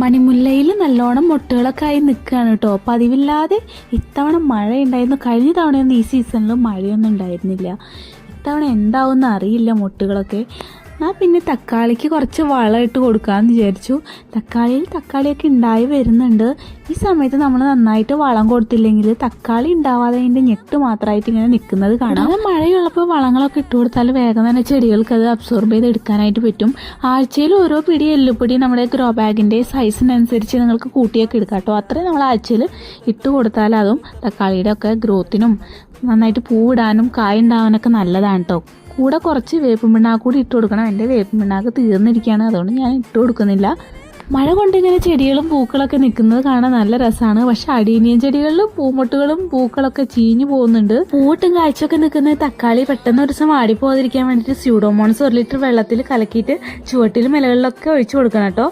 മണിമുല്ലയിൽ നല്ലോണം മുട്ടുകളൊക്കെ ആയി നിൽക്കുകയാണ് കേട്ടോ പതിവില്ലാതെ ഇത്തവണ മഴ ഉണ്ടായിരുന്നു കഴിഞ്ഞ തവണയൊന്നും ഈ സീസണിൽ മഴയൊന്നും ഉണ്ടായിരുന്നില്ല. ഇത്തവണ എന്താവുമെന്ന് അറിയില്ല മുട്ടുകളൊക്കെ. ഞാൻ പിന്നെ തക്കാളിക്ക് കുറച്ച് വളം ഇട്ട് കൊടുക്കാമെന്ന് വിചാരിച്ചു. തക്കാളിയിൽ തക്കാളിയൊക്കെ ഉണ്ടായി വരുന്നുണ്ട്. ഈ സമയത്ത് നമ്മൾ നന്നായിട്ട് വളം കൊടുത്തില്ലെങ്കിൽ തക്കാളി ഉണ്ടാവാതെ അതിന്റെ ഞെട്ട് മാത്രമായിട്ട് ഇങ്ങനെ നിൽക്കുന്നത് കാണാം. അത് മഴയുള്ളപ്പോൾ വളങ്ങളൊക്കെ ഇട്ട് കൊടുത്താൽ വേഗം തന്നെ ചെടികൾക്ക് അത് അബ്സോർബ് ചെയ്ത് എടുക്കാനായിട്ട് പറ്റും. ആഴ്ചയിൽ ഓരോ പിടി എല്ലുപൊടി നമ്മുടെ ഗ്രോ ബാഗിന്റെ സൈസിനനുസരിച്ച് നിങ്ങൾക്ക് കൂട്ടിയൊക്കെ എടുക്കാം കേട്ടോ. അത്രയും നമ്മൾ ആഴ്ചയിൽ ഇട്ട് കൊടുത്താൽ അതും തക്കാളിയുടെ ഒക്കെ ഗ്രോത്തിനും നന്നായിട്ട് പൂവിടാനും കായ ഉണ്ടാവാനൊക്കെ നല്ലതാണ് കേട്ടോ. കൂടെ കുറച്ച് വേപ്പുമിണ്ണാക്ക് കൂടി ഇട്ട് കൊടുക്കണം. എന്റെ വേപ്പുമിണ്ണാക്ക് തീർന്നിരിക്കുകയാണ്. അതുകൊണ്ട് ഞാൻ ഇട്ട് കൊടുക്കുന്നില്ല. മഴ കൊണ്ട് ഇങ്ങനെ ചെടികളും പൂക്കളൊക്കെ നിൽക്കുന്നത് കാണാൻ നല്ല രസമാണ്. പക്ഷെ അടീനിയൻ ചെടികളിലും പൂമൊട്ടുകളും പൂക്കളൊക്കെ ചീഞ്ഞു പോകുന്നുണ്ട്. പൂട്ടും കാഴ്ചയൊക്കെ നിൽക്കുന്ന തക്കാളി പെട്ടെന്ന് ഒരു ദിവസം വാടിപ്പോകാതിരിക്കാൻ വേണ്ടിയിട്ട് സ്യൂഡോമോൺസ് ഒരു ലിറ്റർ വെള്ളത്തിൽ കലക്കിയിട്ട് ചുവട്ടിലും ഇലകളിലൊക്കെ ഒഴിച്ചു കൊടുക്കണം കേട്ടോ.